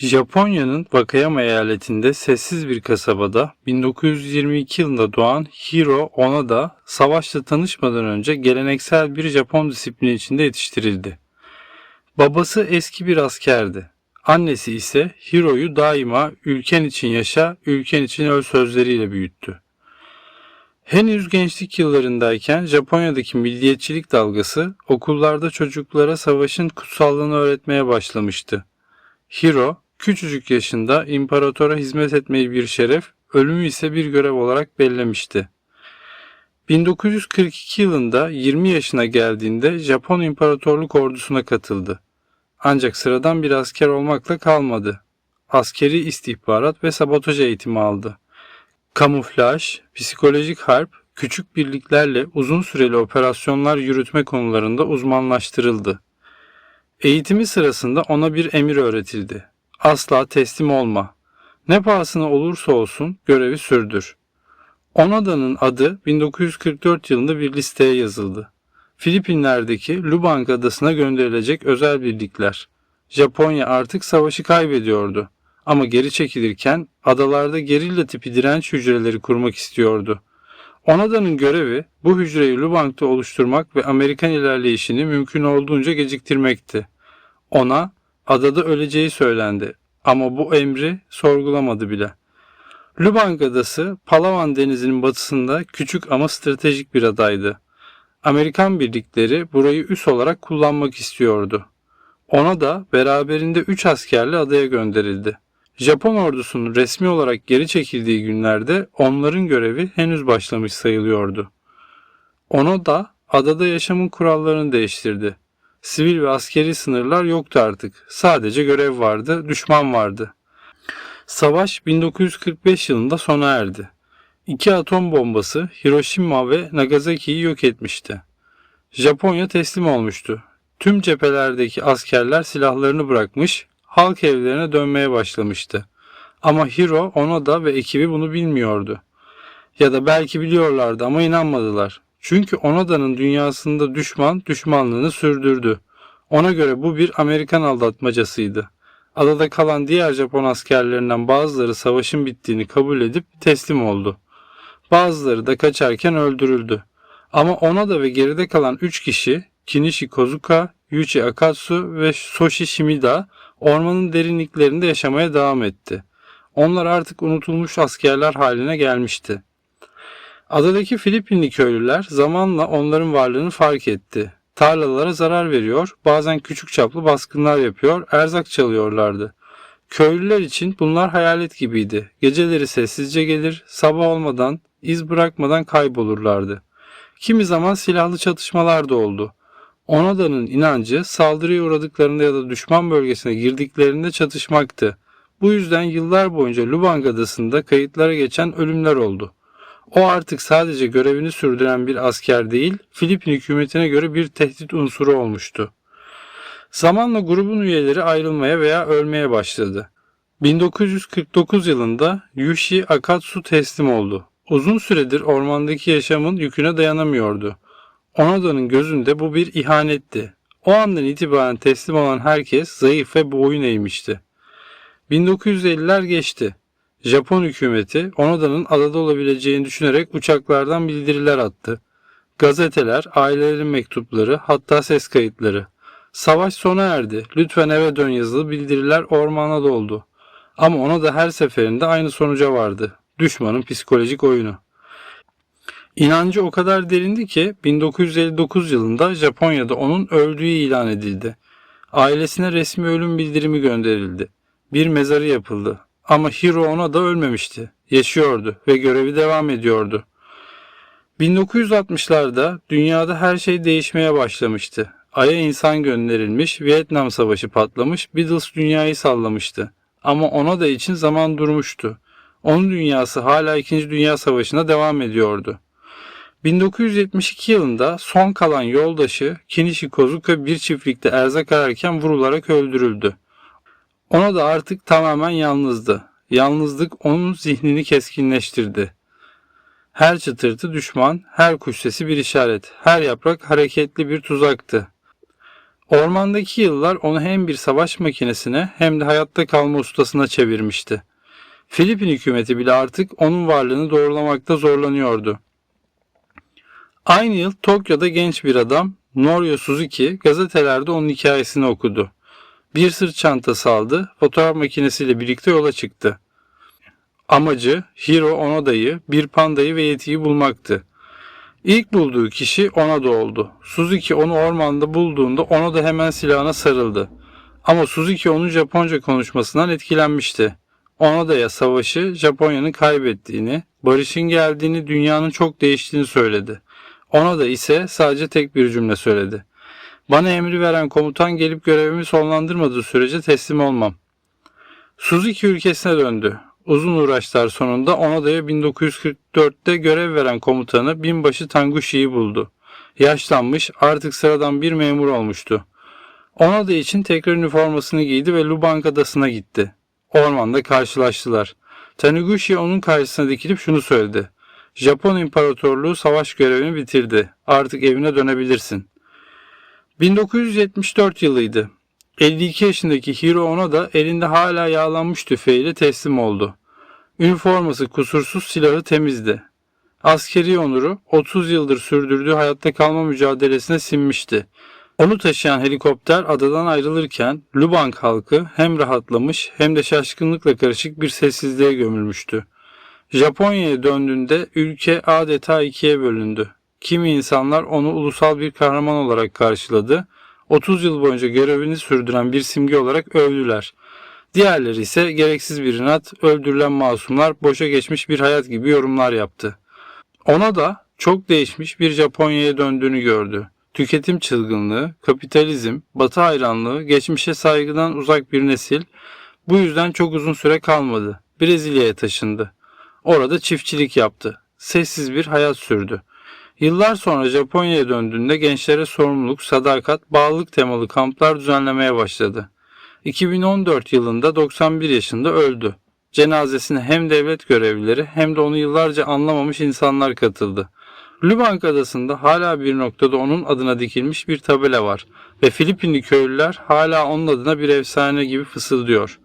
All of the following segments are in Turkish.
Japonya'nın Wakayama eyaletinde sessiz bir kasabada 1922 yılında doğan Hiro Onada savaşla tanışmadan önce geleneksel bir Japon disiplini içinde yetiştirildi. Babası eski bir askerdi. Annesi ise Hiro'yu daima ülken için yaşa, ülken için öl sözleriyle büyüttü. Henüz gençlik yıllarındayken Japonya'daki milliyetçilik dalgası okullarda çocuklara savaşın kutsallığını öğretmeye başlamıştı. Hiro, küçücük yaşında imparatora hizmet etmeyi bir şeref, ölümü ise bir görev olarak bellemişti. 1942 yılında 20 yaşına geldiğinde Japon İmparatorluk ordusuna katıldı. Ancak sıradan bir asker olmakla kalmadı. Askeri istihbarat ve sabotaj eğitimi aldı. Kamuflaj, psikolojik harp, küçük birliklerle uzun süreli operasyonlar yürütme konularında uzmanlaştırıldı. Eğitimi sırasında ona bir emir öğretildi. Asla teslim olma. Ne pahasına olursa olsun görevi sürdür. Onada'nın adı 1944 yılında bir listeye yazıldı. Filipinler'deki Lubang adasına gönderilecek özel birlikler. Japonya artık savaşı kaybediyordu ama geri çekilirken adalarda gerilla tipi direnç hücreleri kurmak istiyordu. Onada'nın görevi bu hücreyi Lubang'da oluşturmak ve Amerikan ilerleyişini mümkün olduğunca geciktirmekti. Ona adada öleceği söylendi ama bu emri sorgulamadı bile. Lubang Adası Palawan Denizi'nin batısında küçük ama stratejik bir adaydı. Amerikan birlikleri burayı üs olarak kullanmak istiyordu. Ona da beraberinde 3 askerle adaya gönderildi. Japon ordusunun resmi olarak geri çekildiği günlerde onların görevi henüz başlamış sayılıyordu. Ono da adada yaşamın kurallarını değiştirdi. Sivil ve askeri sınırlar yoktu artık. Sadece görev vardı, düşman vardı. Savaş 1945 yılında sona erdi. İki atom bombası Hiroşima ve Nagasaki'yi yok etmişti. Japonya teslim olmuştu. Tüm cephelerdeki askerler silahlarını bırakmış, halk evlerine dönmeye başlamıştı. Ama Hiro, Onoda ve ekibi bunu bilmiyordu. Ya da belki biliyorlardı ama inanmadılar. Çünkü Onoda'nın dünyasında düşman düşmanlığını sürdürdü. Ona göre bu bir Amerikan aldatmacasıydı. Adada kalan diğer Japon askerlerinden bazıları savaşın bittiğini kabul edip teslim oldu. Bazıları da kaçarken öldürüldü. Ama Onoda ve geride kalan 3 kişi Kinishi Kozuka, Yuichi Akatsu ve Soshi Shimida ormanın derinliklerinde yaşamaya devam etti. Onlar artık unutulmuş askerler haline gelmişti. Adadaki Filipinli köylüler zamanla onların varlığını fark etti. Tarlalara zarar veriyor, bazen küçük çaplı baskınlar yapıyor, erzak çalıyorlardı. Köylüler için bunlar hayalet gibiydi. Geceleri sessizce gelir, sabah olmadan, iz bırakmadan kaybolurlardı. Kimi zaman silahlı çatışmalar da oldu. Onada'nın inancı saldırıya uğradıklarında ya da düşman bölgesine girdiklerinde çatışmaktı. Bu yüzden yıllar boyunca Lubang Adası'nda kayıtlara geçen ölümler oldu. O artık sadece görevini sürdüren bir asker değil, Filipin hükümetine göre bir tehdit unsuru olmuştu. Zamanla grubun üyeleri ayrılmaya veya ölmeye başladı. 1949 yılında Yushi Akatsu teslim oldu. Uzun süredir ormandaki yaşamın yüküne dayanamıyordu. Onoda'nın gözünde bu bir ihanetti. O andan itibaren teslim olan herkes zayıf ve boyun eğmişti. 1950'ler geçti. Japon hükümeti Onoda'nın adada olabileceğini düşünerek uçaklardan bildiriler attı. Gazeteler, ailelerin mektupları, hatta ses kayıtları. Savaş sona erdi. Lütfen eve dön yazılı bildiriler ormana doldu. Ama ona da her seferinde aynı sonuca vardı. Düşmanın psikolojik oyunu. İnancı o kadar derindi ki 1959 yılında Japonya'da onun öldüğü ilan edildi. Ailesine resmi ölüm bildirimi gönderildi. Bir mezarı yapıldı. Ama Hiro ona da ölmemişti. Yaşıyordu ve görevi devam ediyordu. 1960'larda dünyada her şey değişmeye başlamıştı. Ay'a insan gönderilmiş, Vietnam Savaşı patlamış, Beatles dünyayı sallamıştı. Ama ona da için zaman durmuştu. Onun dünyası hala 2. Dünya Savaşı'na devam ediyordu. 1972 yılında son kalan yoldaşı Kinishi Kozuka bir çiftlikte erzak ararken vurularak öldürüldü. Ona da artık tamamen yalnızdı. Yalnızlık onun zihnini keskinleştirdi. Her çıtırtı düşman, her kuş sesi bir işaret, her yaprak hareketli bir tuzaktı. Ormandaki yıllar onu hem bir savaş makinesine hem de hayatta kalma ustasına çevirmişti. Filipin hükümeti bile artık onun varlığını doğrulamakta zorlanıyordu. Aynı yıl Tokyo'da genç bir adam Norio Suzuki gazetelerde onun hikayesini okudu. Bir sırt çantası aldı, fotoğraf makinesiyle birlikte yola çıktı. Amacı Hiro Onoda'yı, bir pandayı ve yetiyi bulmaktı. İlk bulduğu kişi Onoda oldu. Suzuki onu ormanda bulduğunda Onoda hemen silahına sarıldı. Ama Suzuki onun Japonca konuşmasından etkilenmişti. Onoda'ya savaşı Japonya'nın kaybettiğini, barışın geldiğini, dünyanın çok değiştiğini söyledi. Onoda ise sadece tek bir cümle söyledi. Bana emri veren komutan gelip görevimi sonlandırmadığı sürece teslim olmam. Suzuki ülkesine döndü. Uzun uğraşlar sonunda Onoda'ya 1944'te görev veren komutanı binbaşı Tangushi'yi buldu. Yaşlanmış, artık sıradan bir memur olmuştu. Onoda için tekrar üniformasını giydi ve Lubang adasına gitti. Ormanda karşılaştılar. Taniguchi onun karşısına dikilip şunu söyledi. Japon İmparatorluğu savaş görevini bitirdi. Artık evine dönebilirsin. 1974 yılıydı. 52 yaşındaki Hiro Onoda elinde hala yağlanmış tüfeğiyle teslim oldu. Üniforması kusursuz silahı temizdi. Askeri onuru 30 yıldır sürdürdüğü hayatta kalma mücadelesine sinmişti. Onu taşıyan helikopter adadan ayrılırken Lubang halkı hem rahatlamış hem de şaşkınlıkla karışık bir sessizliğe gömülmüştü. Japonya'ya döndüğünde ülke adeta ikiye bölündü. Kimi insanlar onu ulusal bir kahraman olarak karşıladı. 30 yıl boyunca görevini sürdüren bir simge olarak övdüler. Diğerleri ise gereksiz bir inat, öldürülen masumlar, boşa geçmiş bir hayat gibi yorumlar yaptı. Ona da çok değişmiş bir Japonya'ya döndüğünü gördü. Tüketim çılgınlığı, kapitalizm, batı hayranlığı, geçmişe saygıdan uzak bir nesil bu yüzden çok uzun süre kalmadı. Brezilya'ya taşındı. Orada çiftçilik yaptı. Sessiz bir hayat sürdü. Yıllar sonra Japonya'ya döndüğünde gençlere sorumluluk, sadakat, bağlılık temalı kamplar düzenlemeye başladı. 2014 yılında 91 yaşında öldü. Cenazesine hem devlet görevlileri hem de onu yıllarca anlamamış insanlar katıldı. Lübank adasında hala bir noktada onun adına dikilmiş bir tabela var ve Filipinli köylüler hala onun adına bir efsane gibi fısıldıyor.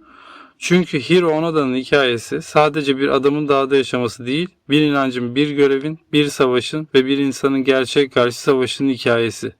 Çünkü Hiro Onoda'nın hikayesi sadece bir adamın dağda yaşaması değil, bir inancın, bir görevin, bir savaşın ve bir insanın gerçek karşı savaşının hikayesi.